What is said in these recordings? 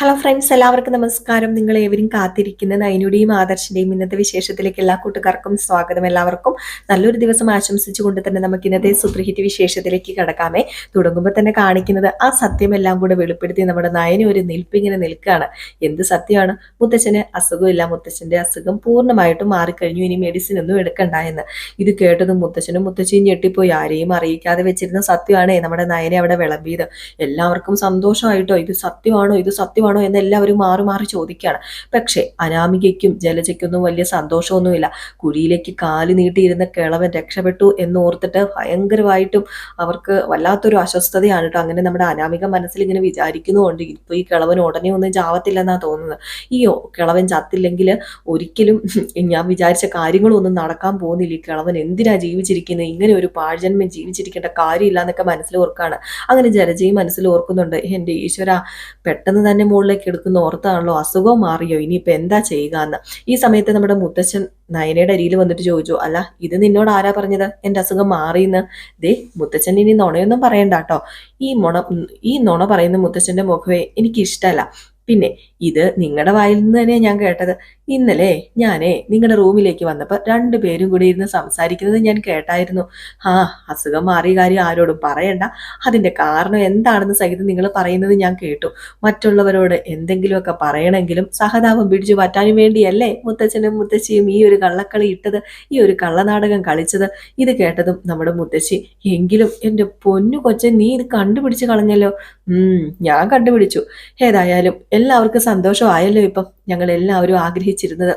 Hello friends എല്ലാവർക്കും നമസ്കാരം. നിങ്ങൾ ഏവരും കാത്തിരിക്കുന്ന നയനുടെയും ആദർശിന്റെയും ഇന്നത്തെ വിശേഷത്തിലേക്ക് എല്ലാ കൂട്ടുകാർക്കും സ്വാഗതം എല്ലാവർക്കും. നല്ലൊരു ദിവസം ആശംസിച്ചുകൊണ്ട് തന്നെ നമുക്ക് ഇന്നത്തെ സുപ്രഹിറ്റ് വിശേഷത്തിലേക്ക് കടക്കാമേ. തുടങ്ങുമ്പോൾ തന്നെ കാണിക്കുന്നത് ആ സത്യമെല്ലാം കൂടെ വെളിപ്പെടുത്തി നമ്മുടെ നയന ഒരു നിൽപ്പിങ്ങനെ നിൽക്കുകയാണ്. എന്ത് സത്യമാണ്? മുത്തച്ഛന് അസുഖമില്ല. മുത്തച്ഛന്റെ അസുഖം പൂർണമായിട്ടും മാറിക്കഴിഞ്ഞു. ഇനി മെഡിസിൻ ഒന്നും എടുക്കണ്ട എന്ന്. ഇത് കേട്ടതും മുത്തച്ഛനും മുത്തച്ഛയും ഞെട്ടിപ്പോയി. ആരെയും അറിയിക്കാതെ വെച്ചിരുന്ന സത്യമാണേ നമ്മുടെ നയനെ അവിടെ വിളമ്പിയത്. എല്ലാവർക്കും സന്തോഷമായിട്ടോ? ഇത് സത്യമാണോ? ഇത് സത്യമാണോ? ആണോ എന്ന് എല്ലാവരും മാറി മാറി ചോദിക്കുകയാണ്. പക്ഷേ അനാമികയ്ക്കും ജലജയ്ക്കൊന്നും വലിയ സന്തോഷമൊന്നുമില്ല. കുഴിയിലേക്ക് കാൽ നീട്ടിയിരുന്ന കിളവൻ രക്ഷപ്പെട്ടു എന്ന് ഓർത്തിട്ട് ഭയങ്കരമായിട്ടും അവർക്ക് വല്ലാത്തൊരു അസ്വസ്ഥതയാണ് കേട്ടോ. അങ്ങനെ നമ്മുടെ അനാമിക മനസ്സിൽ ഇങ്ങനെ വിചാരിക്കുന്നുണ്ട് ഇപ്പോൾ ഈ കിളവൻ ഉടനെ ഒന്നും ചാവത്തില്ലെന്നാണ് തോന്നുന്നത്. ഈ കിളവൻ ചത്തില്ലെങ്കിൽ ഒരിക്കലും ഞാൻ വിചാരിച്ച കാര്യങ്ങളൊന്നും നടക്കാൻ പോകുന്നില്ല. ഈ കിളവൻ എന്തിനാ ജീവിച്ചിരിക്കുന്നത് ഇങ്ങനെ ഒരു പാഴ്ജന്മം ജീവിച്ചിരിക്കേണ്ട കാര്യമില്ല എന്നൊക്കെ മനസ്സിൽ ഓർക്കാണ്. അങ്ങനെ ജലജയും മനസ്സിൽ ഓർക്കുന്നുണ്ട് എന്റെ ഈശ്വര പെട്ടെന്ന് തന്നെ മുകളിലേക്ക് എടുക്കുന്ന ഓർത്താണല്ലോ അസുഖം മാറിയോ? ഇനിയിപ്പോൾ എന്താ ചെയ്യുക എന്ന് ഈ സമയത്ത് നമ്മുടെ മുത്തച്ഛൻ നയനയുടെ അരിയിൽ വന്നിട്ട് ചോദിച്ചു അല്ല ഇത് നിന്നോട് ആരാ പറഞ്ഞത്? എന്റെ അസുഖം മാറിയെന്ന്. ദേ മുത്തച്ഛൻ ഇനി നുണയൊന്നും പറയണ്ട കേട്ടോ. ഈ മുണ ഈ നുണ പറയുന്ന മുത്തച്ഛന്റെ മുഖമേ എനിക്ക് ഇഷ്ടമല്ല പിന്നെ ഇത് നിങ്ങളുടെ വായിൽ നിന്ന് തന്നെ ഞാൻ കേട്ടത്. ഇന്നലെ ഞാനേ നിങ്ങളുടെ റൂമിലേക്ക് വന്നപ്പോൾ രണ്ടുപേരും കൂടി ഇരുന്ന് സംസാരിക്കുന്നത് ഞാൻ കേട്ടായിരുന്നു. ആ അസുഖം മാറിയ കാര്യം ആരോടും പറയണ്ട. അതിന്റെ കാരണം എന്താണെന്ന് സഹിതം നിങ്ങൾ പറയുന്നത് ഞാൻ കേട്ടു. മറ്റുള്ളവരോട് എന്തെങ്കിലുമൊക്കെ പറയണമെങ്കിലും സഹതാപം പിടിച്ചു പറ്റാനും വേണ്ടിയല്ലേ മുത്തച്ഛനും മുത്തശ്ശിയും ഈ ഒരു കള്ളക്കളി ഇട്ടത് ഈ ഒരു കള്ളനാടകം കളിച്ചത്. ഇത് കേട്ടതും നമ്മുടെ മുത്തശ്ശി എങ്കിലും എന്റെ പൊന്നു കൊച്ചൻ നീ ഇത് കണ്ടുപിടിച്ച് കളഞ്ഞല്ലോ. ഞാൻ കണ്ടുപിടിച്ചു. ഏതായാലും എല്ലാവർക്കും സന്തോഷമായല്ലോ ഇപ്പം ഞങ്ങൾ എല്ലാവരും ആഗ്രഹിച്ചിരുന്നത്.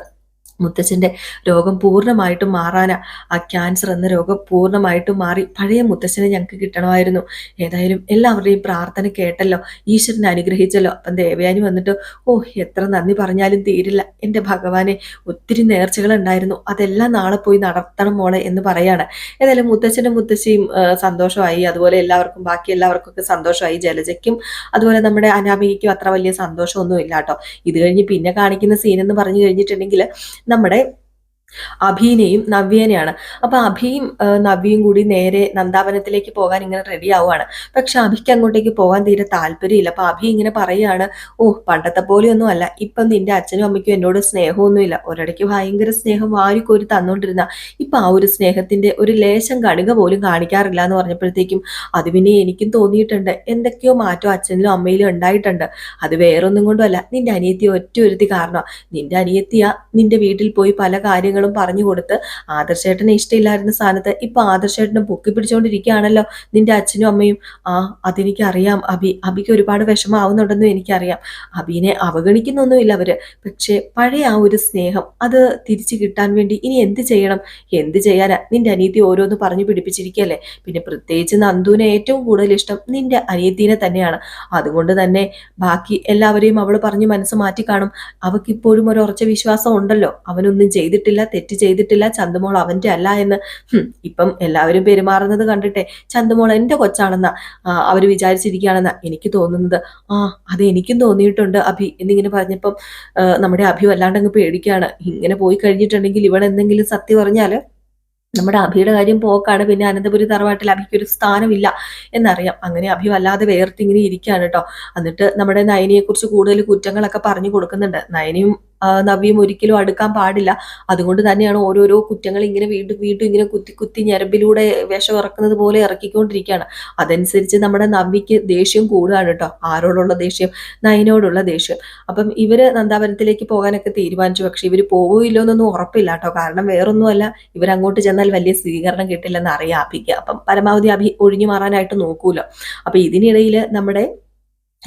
മുത്തച്ഛന്റെ രോഗം പൂർണമായിട്ടും മാറാനാ ആ ക്യാൻസർ എന്ന രോഗം പൂർണമായിട്ടും മാറി പഴയ മുത്തച്ഛനെ ഞങ്ങൾക്ക് കിട്ടണമായിരുന്നു. ഏതായാലും എല്ലാവരുടെയും പ്രാർത്ഥന കേട്ടല്ലോ ഈശ്വരനെ അനുഗ്രഹിച്ചല്ലോ. അപ്പം ദേവയാനി വന്നിട്ട് ഓ എത്ര നന്ദി പറഞ്ഞാലും തീരില്ല. എന്റെ ഭഗവാനെ ഒത്തിരി നേർച്ചകൾ ഉണ്ടായിരുന്നു അതെല്ലാം നാളെ പോയി നടത്തണം മോളെ എന്ന് പറയാണ്. ഏതായാലും മുത്തച്ഛനും മുത്തശ്ശിയും സന്തോഷമായി. അതുപോലെ എല്ലാവർക്കും ബാക്കി എല്ലാവർക്കും ഒക്കെ സന്തോഷമായി. ജലജയ്ക്കും അതുപോലെ നമ്മുടെ അനാമികയ്ക്കും അത്ര വലിയ സന്തോഷമൊന്നും ഇല്ല കേട്ടോ. ഇത് കഴിഞ്ഞ് പിന്നെ കാണിക്കുന്ന സീൻ എന്ന് പറഞ്ഞു കഴിഞ്ഞിട്ടുണ്ടെങ്കിൽ നമ്മുടെ അഭീനെയും നവ്യേനെയാണ്. അപ്പൊ അഭിയും നവ്യയും കൂടി നേരെ നന്ദാവനത്തിലേക്ക് പോകാൻ ഇങ്ങനെ റെഡി ആവുകയാണ് പക്ഷെ അഭിക്ക് അങ്ങോട്ടേക്ക് പോകാൻ തീരെ താല്പര്യമില്ല. അപ്പൊ അഭി ഇങ്ങനെ പറയുകയാണ് ഓ പണ്ടത്തെ പോലെയൊന്നും അല്ല. ഇപ്പം നിന്റെ അച്ഛനും അമ്മയ്ക്കും എന്നോട് സ്നേഹമൊന്നുമില്ല. ഒരിടയ്ക്ക് ഭയങ്കര സ്നേഹം വാരിക്കോരി തന്നോണ്ടിരുന്ന. ഇപ്പൊ ആ ഒരു സ്നേഹത്തിന്റെ ഒരു ലേശം കണിക പോലും കാണിക്കാറില്ല എന്ന് പറഞ്ഞപ്പോഴത്തേക്കും അത് പിന്നെ എനിക്കും തോന്നിയിട്ടുണ്ട്. എന്തൊക്കെയോ മാറ്റം അച്ഛനിലും അമ്മയിലും ഉണ്ടായിട്ടുണ്ട്. അത് വേറൊന്നും കൊണ്ടുമല്ല നിന്റെ അനിയത്തി ഒറ്റ ഒരുത്തി കാരണം നിന്റെ അനിയത്തിയാ നിന്റെ വീട്ടിൽ പോയി പല കാര്യങ്ങളും കാര്യങ്ങളും പറഞ്ഞു കൊടുത്ത് ആദർശേട്ടന് ഇഷ്ടമില്ലായിരുന്ന സ്ഥാനത്ത് ഇപ്പൊ ആദർശേട്ടനെ പൊക്കി പിടിച്ചുകൊണ്ടിരിക്കുകയാണല്ലോ നിന്റെ അച്ഛനും അമ്മയും. ആ അതെനിക്ക് അറിയാം അബി അബിക്ക് ഒരുപാട് വിഷമാവുന്നുണ്ടെന്നും എനിക്കറിയാം. അബിനെ അവഗണിക്കുന്നൊന്നുമില്ല അവർ. പക്ഷെ പഴയ ആ ഒരു സ്നേഹം അത് തിരിച്ചു കിട്ടാൻ വേണ്ടി ഇനി എന്ത് ചെയ്യണം? എന്ത് ചെയ്യാനാ? നിന്റെ അനീതി ഓരോന്ന് പറഞ്ഞു പിടിപ്പിച്ചിരിക്കുകയല്ലേ? പിന്നെ പ്രത്യേകിച്ച് നന്ദുവിനെ ഏറ്റവും കൂടുതൽ ഇഷ്ടം നിന്റെ അനിയത്തിനെ തന്നെയാണ്. അതുകൊണ്ട് തന്നെ ബാക്കി എല്ലാവരെയും അവൾ പറഞ്ഞു മനസ്സ് മാറ്റി കാണും അവക്കിപ്പോഴും ഒരു ഉറച്ച വിശ്വാസം ഉണ്ടല്ലോ. അവനൊന്നും ചെയ്തിട്ടില്ല തെറ്റ് ചെയ്തിട്ടില്ല ചന്തുമോൾ അവന്റെ അല്ല എന്ന്. ഇപ്പം എല്ലാവരും പെരുമാറുന്നത് കണ്ടിട്ടെ ചന്തുമോൾ എന്റെ കൊച്ചാണെന്ന അവർ വിചാരിച്ചിരിക്കുകയാണെന്ന എനിക്ക് തോന്നുന്നത്. ആ അത് എനിക്കും തോന്നിയിട്ടുണ്ട് അഭി എന്നിങ്ങനെ പറഞ്ഞപ്പം നമ്മുടെ അഭി വല്ലാണ്ട് അങ്ങ് പേടിക്കുകയാണ്. ഇങ്ങനെ പോയി കഴിഞ്ഞിട്ടുണ്ടെങ്കിൽ ഇവിടെ എന്തെങ്കിലും സത്യം പറഞ്ഞാൽ നമ്മുടെ അഭിയുടെ കാര്യം പോക്കാണ് പിന്നെ അനന്തപുരി തറവാട്ടിൽ അഭിക്ക് ഒരു സ്ഥാനമില്ല എന്നറിയാം. അങ്ങനെ അഭി വല്ലാതെ വേർത്തിങ്ങനെ ഇരിക്കുകയാണ് കേട്ടോ. എന്നിട്ട് നമ്മുടെ നയനിയെക്കുറിച്ച് കൂടുതൽ കുറ്റങ്ങളൊക്കെ പറഞ്ഞു കൊടുക്കുന്നുണ്ട്. നയനിയും നവ്യം ഒരിക്കലും അടുക്കാൻ പാടില്ല. അതുകൊണ്ട് തന്നെയാണ് ഓരോരോ കുറ്റങ്ങൾ ഇങ്ങനെ വീണ്ടും വീണ്ടും ഇങ്ങനെ കുത്തി കുത്തി ഞരമ്പിലൂടെ വിഷം ഇറക്കുന്നത് പോലെ ഇറക്കിക്കൊണ്ടിരിക്കുകയാണ്. അതനുസരിച്ച് നമ്മുടെ നവ്യക്ക് ദേഷ്യം കൂടുകയാണ് കേട്ടോ. ആരോടുള്ള ദേഷ്യം? നയനോടുള്ള ദേഷ്യം. അപ്പം ഇവർ നന്ദാപുരത്തിലേക്ക് പോകാനൊക്കെ തീരുമാനിച്ചു. പക്ഷെ ഇവർ പോവില്ലോ എന്നൊന്നും ഉറപ്പില്ല കേട്ടോ. കാരണം വേറൊന്നുമല്ല. ഇവരങ്ങോട്ട് ചെന്നാൽ വലിയ സ്വീകരണം കിട്ടില്ലെന്ന് അറിയാം അഭിക്ക് അപ്പം പരമാവധി അഭി ഒഴിഞ്ഞു മാറാനായിട്ട് നോക്കൂലോ. അപ്പൊ ഇതിനിടയിൽ നമ്മുടെ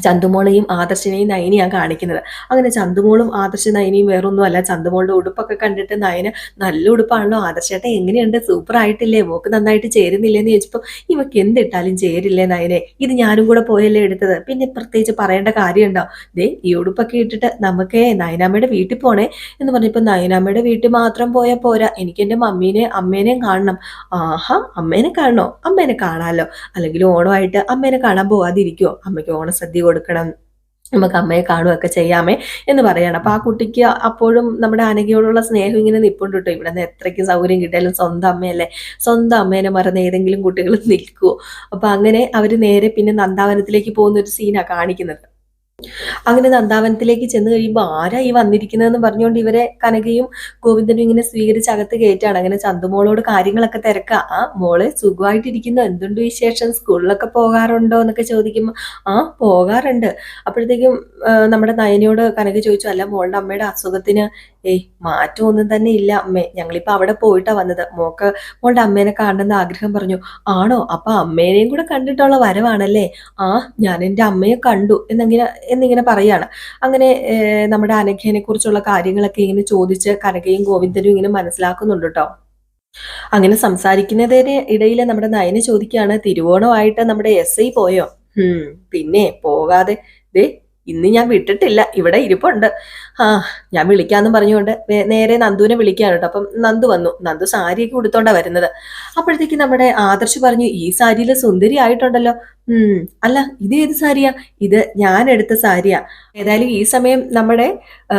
ചന്തുമോളെയും ആദർശിനെയും നയനിയാണ് കാണിക്കുന്നത്. അങ്ങനെ ചന്തുമോളും ആദർശ നയനിയും വേറൊന്നുമല്ല. ചന്തുമോളുടെ ഉടുപ്പൊക്കെ കണ്ടിട്ട് നയന നല്ല ഉടുപ്പാണല്ലോ. ആദർശേട്ടൻ എങ്ങനെയുണ്ട്? സൂപ്പർ ആയിട്ടില്ലേ മോക്ക് നന്നായിട്ട് ചേരുന്നില്ലേ എന്ന് ചോദിച്ചപ്പോൾ ഇവക്ക് എന്തിട്ടാലും ചേരില്ലേ നയനെ? ഇത് ഞാനും കൂടെ പോയല്ലേ എടുത്തത്? പിന്നെ പ്രത്യേകിച്ച് പറയേണ്ട കാര്യമുണ്ടോ ദേ ഈ ഉടുപ്പൊക്കെ ഇട്ടിട്ട് നമുക്ക് നയനാമ്മയുടെ വീട്ടിൽ പോണേ? എന്ന് പറഞ്ഞപ്പോൾ നയനാമ്മയുടെ വീട്ടിൽ മാത്രം പോയാൽ പോരാ. എനിക്ക് എന്റെ മമ്മീനെ അമ്മേനെയും കാണണം. ആഹാ അമ്മേനെ കാണണോ? അമ്മേനെ കാണാമല്ലോ അല്ലെങ്കിൽ ഓണമായിട്ട് അമ്മേനെ കാണാൻ പോവാതിരിക്കുമോ അമ്മയ്ക്ക് ഓണസദ്യ കൊടുക്കണം. നമുക്ക് അമ്മയെ കാണുകയൊക്കെ ചെയ്യാമേ എന്ന് പറയണം. അപ്പൊ ആ കുട്ടിക്ക് അപ്പോഴും നമ്മുടെ അനഘയോടുള്ള സ്നേഹം ഇങ്ങനെ നിപ്പുണ്ട് കേട്ടോ ഇവിടെ നിന്ന് എത്രയ്ക്ക് സൗകര്യം കിട്ടിയാലും സ്വന്തം അമ്മയല്ലേ? സ്വന്തം അമ്മേനെ മറന്ന് ഏതെങ്കിലും കുട്ടികൾ നിൽക്കുവോ? അപ്പൊ അങ്ങനെ അവർ നേരെ പിന്നെ നന്ദാവനത്തിലേക്ക് പോകുന്ന ഒരു സീനാണ് കാണിക്കുന്നത്. അങ്ങനെ നന്ദാവനത്തിലേക്ക് ചെന്ന് കഴിയുമ്പോൾ ആരാ ഈ വന്നിരിക്കുന്നതെന്ന് പറഞ്ഞുകൊണ്ട് ഇവരെ കനകയും ഗോവിന്ദനും ഇങ്ങനെ സ്വീകരിച്ച് അകത്ത് കയറ്റാണ്. അങ്ങനെ ചന്തുമോളോട് കാര്യങ്ങളൊക്കെ തിരക്കുക ആ മോൾ സുഖമായിട്ടിരിക്കുന്നു. എന്തുണ്ട് വിശേഷം? സ്കൂളിലൊക്കെ പോകാറുണ്ടോ? എന്നൊക്കെ ചോദിക്കുമ്പോൾ ആ പോകാറുണ്ട്. അപ്പോഴത്തേക്കും നമ്മുടെ നയനയോട് കനക ചോദിച്ചു അല്ല മോളുടെ അമ്മയുടെ അസുഖത്തിന് ഏയ് മാറ്റമൊന്നും തന്നെ ഇല്ല അമ്മേ. ഞങ്ങളിപ്പോ അവിടെ പോയിട്ടാ വന്നത്. മോക്ക് മോളുടെ അമ്മേനെ കാണണമെന്ന് ആഗ്രഹം പറഞ്ഞു. ആണോ? അപ്പൊ അമ്മേനെയും കൂടെ കണ്ടിട്ടുള്ള വരവാണല്ലേ? ആ ഞാൻ എന്റെ അമ്മയെ കണ്ടു എന്നിങ്ങനെ എന്നിങ്ങനെ പറയാണ്. അങ്ങനെ നമ്മുടെ അനഘേനെ കുറിച്ചുള്ള കാര്യങ്ങളൊക്കെ ഇങ്ങനെ ചോദിച്ച് കനകയും ഗോവിന്ദനും ഇങ്ങനെ മനസ്സിലാക്കുന്നുണ്ട് കേട്ടോ അങ്ങനെ സംസാരിക്കുന്നതിന് ഇടയിൽ നമ്മുടെ നയനെ ചോദിക്കുകയാണ് തിരുവോണമായിട്ട് നമ്മുടെ എസ് ഐ പോയോ? പിന്നെ പോകാതെ ദേ ഇന്ന് ഞാൻ വിട്ടിട്ടില്ല ഇവിടെ ഇരിപ്പുണ്ട്. ആ ഞാൻ വിളിക്കാന്ന് പറഞ്ഞുകൊണ്ട് നേരെ നന്ദുവിനെ വിളിക്കാണ് കേട്ടോ. അപ്പം നന്ദു വന്നു. നന്ദു സാരിയൊക്കെ ഉടുത്തോണ്ടാ വരുന്നത്. അപ്പോഴത്തേക്ക് നമ്മുടെ ആദർശ് പറഞ്ഞു ഈ സാരിയിൽ സുന്ദരി ആയിട്ടുണ്ടല്ലോ. ഉം. അല്ല ഇത് ഏത് സാരിയാ? ഇത് ഞാൻ എടുത്ത സാരിയാ. ഏതായാലും ഈ സമയം നമ്മുടെ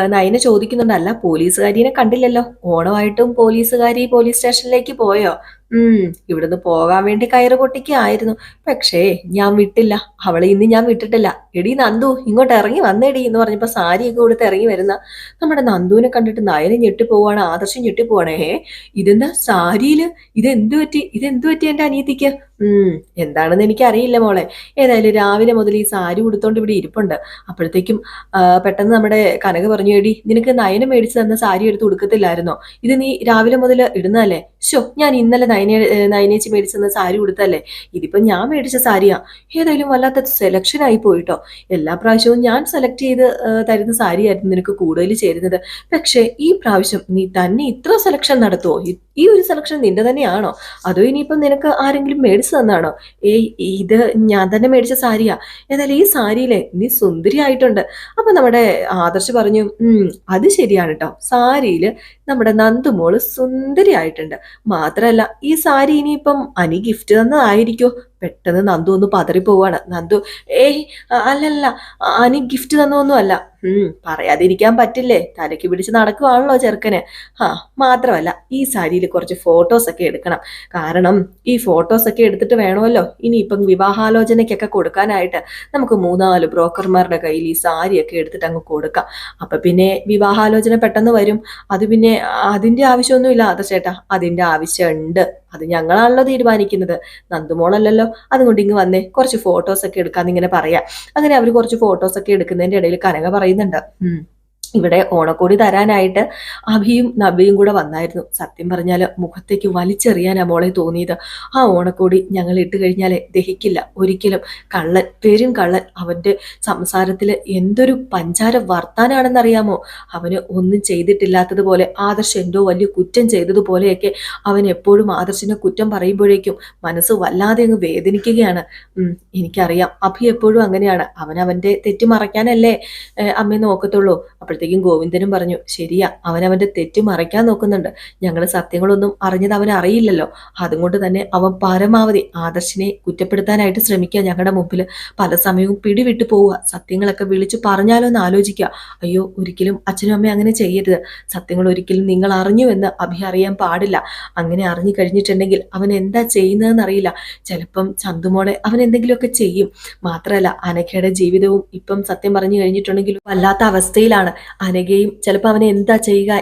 നയന ചോദിക്കുന്നുണ്ട് അല്ല പോലീസുകാരിനെ കണ്ടില്ലല്ലോ? ഓണമായിട്ടും പോലീസുകാരി പോലീസ് സ്റ്റേഷനിലേക്ക് പോയോ? ഉം. ഇവിടുന്ന് പോകാൻ വേണ്ടി കയറ് പൊട്ടിക്കായിരുന്നു. പക്ഷേ ഞാൻ വിട്ടില്ല. അവളെ ഇന്ന് ഞാൻ വിട്ടിട്ടില്ല. എടി നന്ദു ഇങ്ങോട്ട് ഇറങ്ങി വന്നേടി എന്ന് പറഞ്ഞപ്പോ സാരിയൊക്കെ കൊടുത്ത് ഇറങ്ങി വരുന്ന നമ്മുടെ നന്ദുവിനെ കണ്ടിട്ട് നയനെ ഞെട്ടിപ്പോവാണ് ആദർശം ഞെട്ടിപ്പോവാണ് ഏ ഇതെന്താ സാരിയിൽ? ഇതെന്തു പറ്റി? ഇതെന്തു പറ്റി എന്റെ അനിയത്തിക്ക്? ഉം എന്താണെന്ന് എനിക്കറിയില്ല മോളെ. ഏതായാലും രാവിലെ മുതൽ ഈ സാരി ഉടുത്തോണ്ട് ഇവിടെ ഇരിപ്പുണ്ട്. അപ്പോഴത്തേക്കും പെട്ടെന്ന് നമ്മുടെ കനക പറഞ്ഞു എടി നിനക്ക് നയന മേടിച്ചു തന്ന സാരി എടുത്ത് ഉടുക്കത്തില്ലായിരുന്നോ? ഇത് നീ രാവിലെ മുതൽ ഇടുന്നതല്ലേ? ഷോ ഞാൻ ഇന്നലെ നയന നയനേച്ചി മേടിച്ചു തന്ന സാരി ഉടുത്തല്ലേ ഇതിപ്പോ ഞാൻ മേടിച്ച സാരിയാ. ഏതായാലും വല്ലാത്ത സെലക്ഷൻ ആയി പോയിട്ടോ. എല്ലാ പ്രാവശ്യവും ഞാൻ സെലക്ട് ചെയ്ത് തരുന്ന സാരിയായിരുന്നു നിനക്ക് കൂടുതൽ ചേരുന്നത്. പക്ഷേ ഈ പ്രാവശ്യം നീ തന്നെ ഇത്ര സെലക്ഷൻ നടത്തുവോ? ഈ- ഒരു സെലക്ഷൻ നിന്റെ തന്നെയാണോ? അതോ ഇനിയിപ്പം നിനക്ക് ആരെങ്കിലും മേടിച്ചു തന്നാണോ? ഏയ് ഇത് ഞാൻ തന്നെ മേടിച്ച സാരിയാ. എന്നാൽ ഈ സാരിയിലെ നീ സുന്ദരിയായിട്ടുണ്ട്. അപ്പൊ നമ്മുടെ ആദർശ് പറഞ്ഞു അത് ശരിയാണ് കേട്ടോ സാരിയിൽ നമ്മുടെ നന്ദുമോൾ സുന്ദരിയായിട്ടുണ്ട്. മാത്രമല്ല ഈ സാരി ഇനിയിപ്പം അനി ഗിഫ്റ്റ് തന്നതായിരിക്കോ? പെട്ടെന്ന് നന്ദു ഒന്ന് പതറിപ്പോവാണ്. നന്ദു ഏയ് അല്ലല്ല അനി ഗിഫ്റ്റ് തന്നൊന്നും അല്ല ഉം. പറയാതിരിക്കാൻ പറ്റില്ലേ? തലയ്ക്ക് പിടിച്ച് നടക്കുവാണല്ലോ ചെറുക്കന്. ആ മാത്രമല്ല ഈ സാരിയിൽ കുറച്ച് ഫോട്ടോസൊക്കെ എടുക്കണം. കാരണം ഈ ഫോട്ടോസൊക്കെ എടുത്തിട്ട് വേണമല്ലോ ഇനിയിപ്പം വിവാഹാലോചനയ്ക്കൊക്കെ കൊടുക്കാനായിട്ട്. നമുക്ക് മൂന്നാൽ ബ്രോക്കർമാരുടെ കയ്യിൽ ഈ സാരിയൊക്കെ എടുത്തിട്ട് അങ്ങ് കൊടുക്കാം. അപ്പൊ പിന്നെ വിവാഹാലോചന പെട്ടെന്ന് വരും. അത് പിന്നെ അതിന്റെ ആവശ്യമൊന്നുമില്ല അത് ചേട്ടാ. അതിന്റെ ആവശ്യമുണ്ട്. അത് ഞങ്ങളാണല്ലോ തീരുമാനിക്കുന്നത്. നന്ദുമോളല്ലല്ലോ. അതുകൊണ്ട് ഇങ്ങ് വന്നേ. കുറച്ച് ഫോട്ടോസ് ഒക്കെ എടുക്കാന്ന് ഇങ്ങനെ പറയാം. അങ്ങനെ അവർ കുറച്ച് ഫോട്ടോസ് ഒക്കെ എടുക്കുന്നതിന്റെ ഇടയിൽ കനക പറയുന്നുണ്ട്. ഇവിടെ ഓണക്കോടി തരാനായിട്ട് അഭിയും നബിയും കൂടെ വന്നായിരുന്നു. സത്യം പറഞ്ഞാൽ മുഖത്തേക്ക് വലിച്ചെറിയാനാ മോളെ തോന്നിയത്. ആ ഓണക്കോടി ഞങ്ങൾ ഇട്ട് കഴിഞ്ഞാലേ ദഹിക്കില്ല. ഒരിക്കലും കള്ളൻ പേരും കള്ളൻ അവന്റെ സംസാരത്തിൽ എന്തൊരു പഞ്ചാര വർത്താനാണെന്നറിയാമോ? അവന് ഒന്നും ചെയ്തിട്ടില്ലാത്തതുപോലെ ആദർശ് എന്തോ വലിയ കുറ്റം ചെയ്തതുപോലെയൊക്കെ അവൻ എപ്പോഴും ആദർശിനെ കുറ്റം പറയുമ്പോഴേക്കും മനസ്സ് വല്ലാതെ അങ്ങ് വേദനിക്കുകയാണ്. എനിക്കറിയാം. അഭി എപ്പോഴും അങ്ങനെയാണ്. അവൻ അവന്റെ തെറ്റ് മറയ്ക്കാനല്ലേ അമ്മയെ നോക്കത്തുള്ളൂ. അപ്പോഴത്തേക്കും ഗോവിന്ദനും പറഞ്ഞു ശരിയാ അവൻ അവന്റെ തെറ്റ് മറയ്ക്കാൻ നോക്കുന്നുണ്ട്. ഞങ്ങൾ സത്യങ്ങളൊന്നും അറിഞ്ഞത് അവൻ അറിയില്ലല്ലോ. അതുകൊണ്ട് തന്നെ അവൻ പരമാവധി ആദർശിനെ കുറ്റപ്പെടുത്താനായിട്ട് ശ്രമിക്കുക ഞങ്ങളുടെ മുമ്പിൽ പല സമയവും പിടിവിട്ടു പോവുക. സത്യങ്ങളൊക്കെ വിളിച്ചു പറഞ്ഞാലോ എന്ന് ആലോചിക്കുക അയ്യോ ഒരിക്കലും അച്ഛനും അമ്മയും അങ്ങനെ ചെയ്യരുത്. സത്യങ്ങൾ ഒരിക്കലും നിങ്ങൾ അറിഞ്ഞുവെന്ന് അഭി അറിയാൻ പാടില്ല. അങ്ങനെ അറിഞ്ഞു കഴിഞ്ഞിട്ടുണ്ടെങ്കിൽ അവൻ എന്താ ചെയ്യുന്നതെന്ന് അറിയില്ല. ചിലപ്പം ചന്തുമോളെ അവൻ എന്തെങ്കിലുമൊക്കെ ചെയ്യും. മാത്രമല്ല അനഘയുടെ ജീവിതവും ഇപ്പം സത്യം പറഞ്ഞു കഴിഞ്ഞിട്ടുണ്ടെങ്കിലും വല്ലാത്ത അവസ്ഥയിലാണ്. അനഘയും ചിലപ്പോൾ അവനെ എന്താ ചെയ്യുക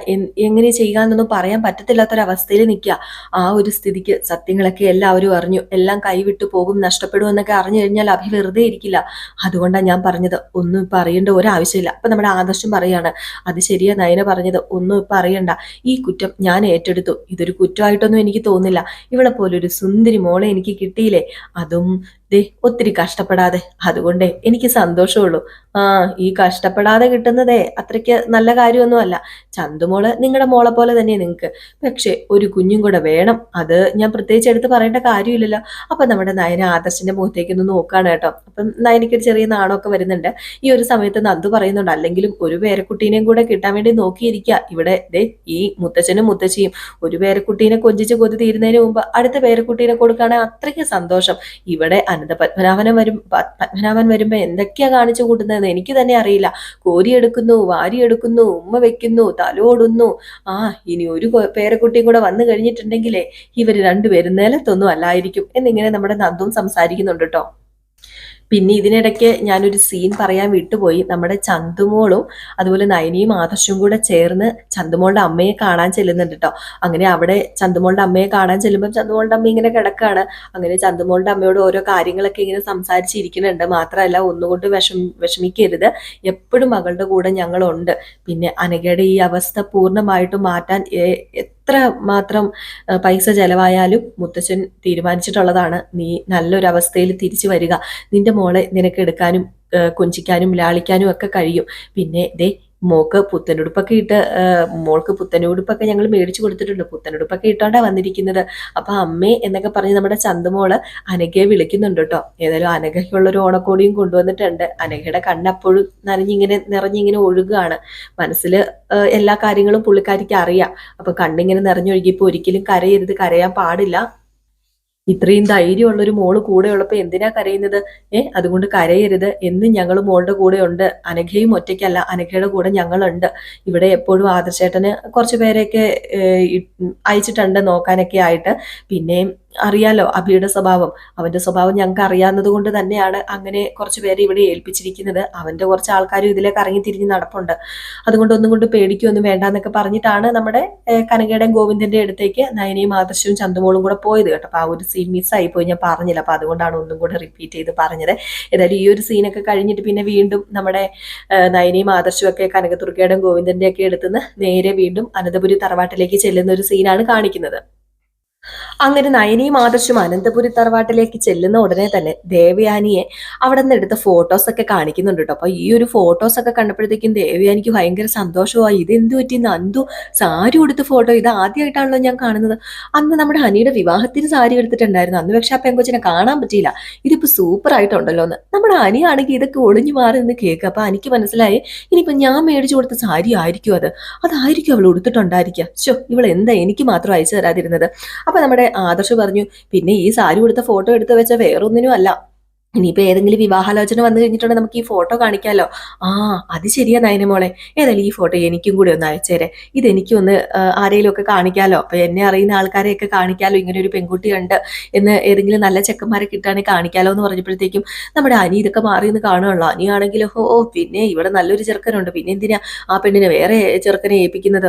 എങ്ങനെ ചെയ്യുക എന്നൊന്നും പറയാൻ പറ്റത്തില്ലാത്തൊരവസ്ഥയിൽ നിൽക്കുക. ആ ഒരു സ്ഥിതിക്ക് സത്യങ്ങളൊക്കെ എല്ലാവരും അറിഞ്ഞു. എല്ലാം കൈവിട്ടു പോകും നഷ്ടപ്പെടും എന്നൊക്കെ അറിഞ്ഞു കഴിഞ്ഞാൽ അഭി വെറുതെ ഇരിക്കില്ല. അതുകൊണ്ടാണ് ഞാൻ പറഞ്ഞത് ഒന്നും ഇപ്പം അറിയേണ്ട ഒരാവശ്യമില്ല. അപ്പം നമ്മുടെ ആദർശം പറയാണ് അത് ശരിയാ നയന പറഞ്ഞത് ഒന്നും ഇപ്പം അറിയണ്ട ഈ കുറ്റം ഞാൻ ഏറ്റെടുത്തു. ഇതൊരു കുറ്റമായിട്ടൊന്നും എനിക്ക് തോന്നില്ല ഇവളെ പോലൊരു സുന്ദരി മോളെ എനിക്ക് കിട്ടിയില്ലേ? അതും ദേ ഒത്തിരി കഷ്ടപ്പെടാതെ. അതുകൊണ്ടേ എനിക്ക് സന്തോഷമുള്ളൂ. ആ ഈ കഷ്ടപ്പെടാതെ കിട്ടുന്നതേ അത്രയ്ക്ക് നല്ല കാര്യമൊന്നുമല്ല. ചന്തുമോൾ നിങ്ങളുടെ മോളെ പോലെ തന്നെ നിങ്ങൾക്ക് പക്ഷേ ഒരു കുഞ്ഞും കൂടെ വേണം. അത് ഞാൻ പ്രത്യേകിച്ച് എടുത്ത് പറയേണ്ട കാര്യമില്ലല്ലോ. അപ്പൊ നമ്മുടെ നയന ആദർശന്റെ മുഖത്തേക്ക് ഒന്ന് നോക്കാണ് കേട്ടോ. അപ്പം നയനയ്ക്ക് ഒരു ചെറിയ നാണമൊക്കെ വരുന്നുണ്ട്. ഈ ഒരു സമയത്ത് നന്ദു പറയുന്നുണ്ട് അല്ലെങ്കിലും ഒരു പേരക്കുട്ടീനെയും കൂടെ കിട്ടാൻ വേണ്ടി നോക്കിയിരിക്കുക ഇവിടെ ദേ ഈ മുത്തച്ഛനും മുത്തശ്ശിയും ഒരു പേരക്കുട്ടീനെ കൊഞ്ചിച്ച് കൊതി തീരുന്നതിന് മുമ്പ് അടുത്ത പേരക്കുട്ടീനെ കൊടുക്കുകയാണെങ്കിൽ അത്രയ്ക്ക് സന്തോഷം. ഇവിടെ അനന്ത പത്മനാഭനം വരും പത്മനാഭൻ വരുമ്പോ എന്തൊക്കെയാ കാണിച്ചു കൂട്ടുന്നതെന്ന് എനിക്ക് തന്നെ അറിയില്ല. കോരിയെടുക്കുന്നു വാരിയെടുക്കുന്നു ഉമ്മ വെക്കുന്നു തലോടുന്നു ആ ഇനി ഒരു പേരക്കുട്ടിയും കൂടെ വന്നു കഴിഞ്ഞിട്ടുണ്ടെങ്കിലേ ഇവർ രണ്ടുപേരും നിലത്തൊന്നും അല്ലായിരിക്കും എന്നിങ്ങനെ നമ്മുടെ നന്ദും സംസാരിക്കുന്നുണ്ട് കേട്ടോ. പിന്നെ ഇതിനിടയ്ക്ക് ഞാനൊരു സീൻ പറയാൻ വിട്ടുപോയി. നമ്മുടെ ചന്തുമോളും അതുപോലെ നയനിയും ആദർശവും കൂടെ ചേർന്ന് ചന്തുമോളുടെ അമ്മയെ കാണാൻ ചെല്ലുന്നുണ്ട് കേട്ടോ അങ്ങനെ അവിടെ ചന്തുമോളുടെ അമ്മയെ കാണാൻ ചെല്ലുമ്പോൾ ചന്തുമോളുടെ അമ്മ ഇങ്ങനെ കിടക്കാണ്. അങ്ങനെ ചന്തുമോളുടെ അമ്മയോട് ഓരോ കാര്യങ്ങളൊക്കെ ഇങ്ങനെ സംസാരിച്ചിരിക്കുന്നുണ്ട്. മാത്രമല്ല ഒന്നുകൊണ്ട് വിഷം വിഷമിക്കരുത്. എപ്പോഴും മകളുടെ കൂടെ ഞങ്ങളുണ്ട്. പിന്നെ അനഘയുടെ ഈ അവസ്ഥ പൂർണമായിട്ടും മാറ്റാൻ എത്ര മാത്രം പൈസ ചെലവായാലും മുത്തച്ഛൻ തീരുമാനിച്ചിട്ടുള്ളതാണ്. നീ നല്ലൊരു അവസ്ഥയിൽ തിരിച്ചു വരിക. നിന്റെ മോളെ നിനക്ക് എടുക്കാനും കൊഞ്ചിക്കാനും ലാളിക്കാനും ഒക്കെ കഴിയും. പിന്നെ ദേ മോക്ക് പുത്തനുടുപ്പൊക്കെ ഇട്ട് മോൾക്ക് മോൾക്ക് പുത്തനുടുപ്പൊക്കെ ഞങ്ങൾ മേടിച്ചു കൊടുത്തിട്ടുണ്ട്. പുത്തനുടുപ്പൊക്കെ ഇട്ടോണ്ടാ വന്നിരിക്കുന്നത്. അപ്പൊ അമ്മേ എന്നൊക്കെ പറഞ്ഞ് നമ്മുടെ ചന്തുമോൾ അനഘയെ വിളിക്കുന്നുണ്ട് കേട്ടോ. ഏതായാലും അനഘയ്ക്കുള്ള ഒരു ഓണക്കോടിയും കൊണ്ടുവന്നിട്ടുണ്ട്. അനഘയുടെ കണ്ണപ്പോഴും നനഞ്ഞിങ്ങനെ നിറഞ്ഞിങ്ങനെ ഒഴുകുകയാണ് മനസ്സിൽ എല്ലാ കാര്യങ്ങളും പുള്ളിക്കാരിക്ക് അറിയാം. അപ്പൊ കണ്ണിങ്ങനെ നിറഞ്ഞൊഴുകിയപ്പോ ഒരിക്കലും കരയരുത് കരയാൻ പാടില്ല. ഇത്രയും ധൈര്യമുള്ളൊരു മോൾ കൂടെ ഉള്ളപ്പോ എന്തിനാ കരയുന്നത്? ഏ അതുകൊണ്ട് കരയരുത്. എന്നും ഞങ്ങൾ മോളുടെ കൂടെ ഉണ്ട് അനഘയും ഒറ്റയ്ക്കല്ല. അനഘയുടെ കൂടെ ഞങ്ങളുണ്ട്. ഇവിടെ എപ്പോഴും ആദർശേട്ടന് കുറച്ച് പേരെയൊക്കെ അയച്ചിട്ടുണ്ട് നോക്കാനൊക്കെ ആയിട്ട്. പിന്നെ അറിയാലോ അഭിയുടെ സ്വഭാവം. അവന്റെ സ്വഭാവം ഞങ്ങൾക്ക് അറിയാവുന്നത് കൊണ്ട് തന്നെയാണ് അങ്ങനെ കുറച്ച് പേരെ ഇവിടെ ഏൽപ്പിച്ചിരിക്കുന്നത്. അവന്റെ കുറച്ച് ആൾക്കാരും ഇതിലേക്ക് ഇറങ്ങി തിരിഞ്ഞ് നടപ്പുണ്ട്. അതുകൊണ്ട് ഒന്നും കൊണ്ട് പേടിക്കൊന്നും വേണ്ട എന്നൊക്കെ പറഞ്ഞിട്ടാണ് നമ്മുടെ കനകയുടെയും ഗോവിന്ദന്റെ അടുത്തേക്ക് നയനയും ആദർശവും ചന്തുമോളും കൂടെ പോയത് കേട്ടോ. അപ്പൊ ആ ഒരു സീൻ മിസ്സായി പോയി. ഞാൻ പറഞ്ഞില്ല. അപ്പൊ അതുകൊണ്ടാണ് ഒന്നും കൂടെ റിപ്പീറ്റ് ചെയ്ത് പറഞ്ഞത്. ഏതായാലും ഈ ഒരു സീനൊക്കെ കഴിഞ്ഞിട്ട് പിന്നെ വീണ്ടും നമ്മുടെ നയനയും ആദർശവും ഒക്കെ കനകദുർഗയുടെയും ഗോവിന്ദന്റെ ഒക്കെ എടുത്തുനിന്ന് നേരെ വീണ്ടും അനന്തപുരി തറവാട്ടിലേക്ക് ചെല്ലുന്ന ഒരു സീനാണ് കാണിക്കുന്നത്. അങ്ങനെ നയനിയും ആദർശും അനന്തപുരി തറവാട്ടിലേക്ക് ചെല്ലുന്ന ഉടനെ തന്നെ ദേവയാനിയെ അവിടെ നിന്ന് എടുത്ത ഫോട്ടോസ് ഒക്കെ കാണിക്കുന്നുണ്ട് കേട്ടോ അപ്പൊ ഈ ഒരു ഫോട്ടോസ് ഒക്കെ കണ്ടപ്പോഴത്തേക്കും ദേവയാനിക്ക് ഭയങ്കര സന്തോഷമായി. ഇത് എന്ത് പറ്റി? നന്ദു സാരി ഉടുത്ത ഫോട്ടോ ഇത് ആദ്യമായിട്ടാണല്ലോ ഞാൻ കാണുന്നത്. അന്ന് നമ്മുടെ ഹനിയുടെ വിവാഹത്തിന് സാരി എടുത്തിട്ടുണ്ടായിരുന്നു. അന്ന് പക്ഷെ ആ പെങ്കൊച്ചിനെ കാണാൻ പറ്റിയില്ല. ഇതിപ്പോ സൂപ്പർ ആയിട്ടുണ്ടല്ലോ എന്ന്. നമ്മുടെ അനിയാണെങ്കിൽ ഇതൊക്കെ ഒളിഞ്ഞു മാറി നിന്ന് കേൾക്കുക. അപ്പൊ എനിക്ക് മനസ്സിലായി ഇനിയിപ്പോ ഞാൻ മേടിച്ചു കൊടുത്ത സാരി ആയിരിക്കും അത്. അതായിരിക്കും അവൾ ഉടുത്തിട്ടുണ്ടായിരിക്കുക. ഇവൾ എന്താ എനിക്ക് മാത്രം അയച്ചു തരാതിരുന്നത്? അപ്പൊ നമ്മുടെ ആദർശ് പറഞ്ഞു പിന്നെ ഈ സാരി കൊടുത്ത ഫോട്ടോ എടുത്ത് വെച്ച വേറൊന്നിനും അല്ല ഇനിയിപ്പോ ഏതെങ്കിലും വിവാഹാലോചന വന്നു കഴിഞ്ഞിട്ടുണ്ടെങ്കിൽ നമുക്ക് ഈ ഫോട്ടോ കാണിക്കാമല്ലോ ആ അത് ശരിയാ നയനമോളെ ഏതായാലും ഈ ഫോട്ടോ എനിക്കും കൂടി ഒന്ന് അയച്ചേരെ ഇതെനിക്കും ഒന്ന് ഒക്കെ കാണിക്കാമല്ലോ അപ്പൊ എന്നെ അറിയുന്ന ആൾക്കാരെയൊക്കെ കാണിക്കാമല്ലോ ഇങ്ങനെ ഒരു പെൺകുട്ടി ഉണ്ട് എന്ന് ഏതെങ്കിലും നല്ല ചെക്കന്മാരെ കിട്ടുകയാണെങ്കിൽ കാണിക്കാലോ എന്ന് പറഞ്ഞപ്പോഴത്തേക്കും നമ്മുടെ അനി ഇതൊക്കെ മാറി എന്ന് കാണുകയുള്ളൂ. അനിയാണെങ്കിൽ ഓ പിന്നെ ഇവിടെ നല്ലൊരു ചെറുക്കനുണ്ട്. പിന്നെ എന്തിനാ ആ പെണ്ണിനെ വേറെ ചെറുക്കനെ ഏൽപ്പിക്കുന്നത്?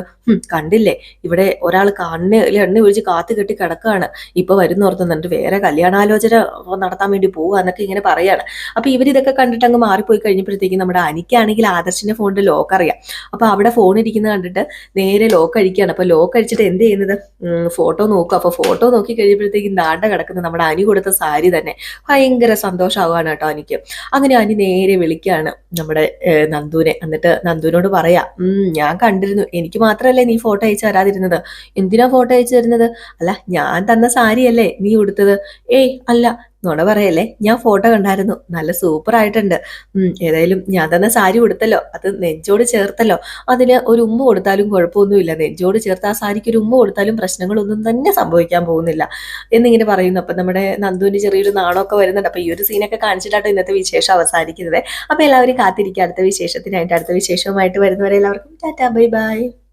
കണ്ടില്ലേ? ഇവിടെ ഒരാൾ കണ്ണ് എണ്ണ ഒഴിച്ച് കാത്തു കെട്ടി കിടക്കുകയാണ്. ഇപ്പൊ വരുന്നോർത്തുന്നുണ്ട് വേറെ കല്യാണാലോചന നടത്താൻ വേണ്ടി പോവുക എന്നൊക്കെ ഇങ്ങനെ പറയാണ്. അപ്പൊ ഇവരിതൊക്കെ കണ്ടിട്ട് അങ്ങ് മാറിപ്പോയി കഴിഞ്ഞപ്പോഴത്തേക്കും നമ്മുടെ അനിക്കാണെങ്കിൽ ആദർശിന്റെ ഫോണിന്റെ ലോക്ക് അറിയാം. അപ്പൊ അവിടെ ഫോൺ ഇരിക്കുന്നത് കണ്ടിട്ട് നേരെ ലോക്ക് അഴിക്കുകയാണ്. അപ്പൊ ലോക്ക് അഴിച്ചിട്ട് എന്ത് ചെയ്യുന്നത്? ഫോട്ടോ നോക്കും അപ്പൊ ഫോട്ടോ നോക്കി കഴിയുമ്പോഴത്തേക്കും നാട കിടക്കുന്ന നമ്മുടെ അനി കൊടുത്ത സാരി തന്നെ. ഭയങ്കര സന്തോഷമാവുകയാണ് കേട്ടോ അനിക്ക്. അങ്ങനെ അനി നേരെ വിളിക്കുകയാണ് നമ്മുടെ നന്ദുവിനെ. എന്നിട്ട് നന്ദുവിനോട് പറയാ ഞാൻ കണ്ടിരുന്നു. എനിക്ക് മാത്രമല്ലേ നീ ഫോട്ടോ അയച്ചു തരാതിരുന്നത്. എന്തിനാ ഫോട്ടോ അയച്ചു തരുന്നത്? അല്ല ഞാൻ തന്ന സാരിയല്ലേ നീ കൊടുത്തത് ഏയ് അല്ല നുണ പറയല്ലേ? ഞാൻ ഫോട്ടോ കണ്ടായിരുന്നു. നല്ല സൂപ്പർ ആയിട്ടുണ്ട്. ഏതായാലും ഞാൻ തന്നെ സാരി കൊടുത്തല്ലോ അത് നെഞ്ചോട് ചേർത്തല്ലോ. അതിന് ഒരു ഉമ്മ കൊടുത്താലും കുഴപ്പമൊന്നുമില്ല. നെഞ്ചോട് ചേർത്ത് ആ സാരിക്ക് ഒരു ഉമ്മ കൊടുത്താലും പ്രശ്നങ്ങളൊന്നും തന്നെ സംഭവിക്കാൻ പോകുന്നില്ല. എന്നിങ്ങനെ പറയുന്നു. അപ്പൊ നമ്മുടെ നന്ദുവിന്റെ ചെറിയൊരു നാണമൊക്കെ വരുന്നുണ്ട്. അപ്പൊ ഈ ഒരു സീനൊക്കെ കാണിച്ചിട്ടാണ് ഇന്നത്തെ വിശേഷം അവസാനിക്കുന്നത്. അപ്പൊ എല്ലാവരും കാത്തിരിക്കുക. അടുത്ത വിശേഷത്തിനായിട്ട് അടുത്ത വിശേഷവുമായിട്ട് വരുന്നവരെ എല്ലാവർക്കും ടാറ്റാ ബൈ ബൈ.